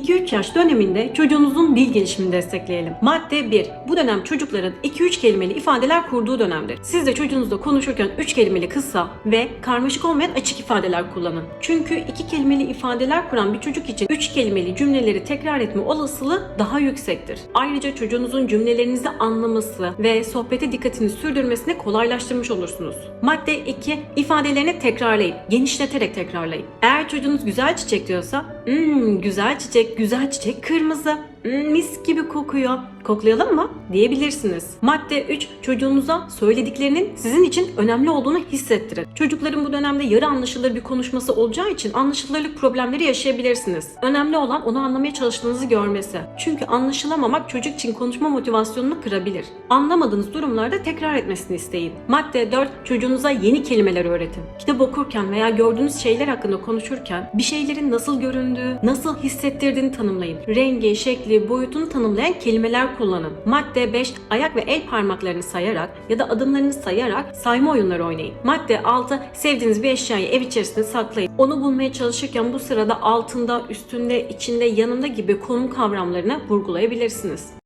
2-3 yaş döneminde çocuğunuzun dil gelişimini destekleyelim. Madde 1. Bu dönem çocukların 2-3 kelimeli ifadeler kurduğu dönemdir. Siz de çocuğunuzla konuşurken 3 kelimeli kısa ve karmaşık olmayan açık ifadeler kullanın. Çünkü 2 kelimeli ifadeler kuran bir çocuk için 3 kelimeli cümleleri tekrar etme olasılığı daha yüksektir. Ayrıca çocuğunuzun cümlelerinizi anlaması ve sohbete dikkatini sürdürmesini kolaylaştırmış olursunuz. Madde 2. ifadelerini tekrarlayın. Genişleterek tekrarlayın. Eğer çocuğunuz güzel çiçek diyorsa, "Hmm, güzel çiçek, güzel çiçek kırmızı. Hmm, mis gibi kokuyor. Koklayalım mı? diyebilirsiniz. Madde 3. Çocuğunuza söylediklerinin sizin için önemli olduğunu hissettirin. Çocukların bu dönemde yarı anlaşılır bir konuşması olacağı için anlaşılırlık problemleri yaşayabilirsiniz. Önemli olan onu anlamaya çalıştığınızı görmesi. Çünkü anlaşılamamak çocuk için konuşma motivasyonunu kırabilir. Anlamadığınız durumlarda tekrar etmesini isteyin. Madde 4. Çocuğunuza yeni kelimeler öğretin. Kitap okurken veya gördüğünüz şeyler hakkında konuşurken bir şeylerin nasıl göründüğü, nasıl hissettirdiğini tanımlayın. Rengi, şekli, boyutunu tanımlayan kelimeler kullanın. Madde 5. Ayak ve el parmaklarını sayarak ya da adımlarını sayarak sayma oyunları oynayın. Madde 6. Sevdiğiniz bir eşyayı ev içerisinde saklayın. Onu bulmaya çalışırken bu sırada altında, üstünde, içinde, yanında gibi konum kavramlarını vurgulayabilirsiniz.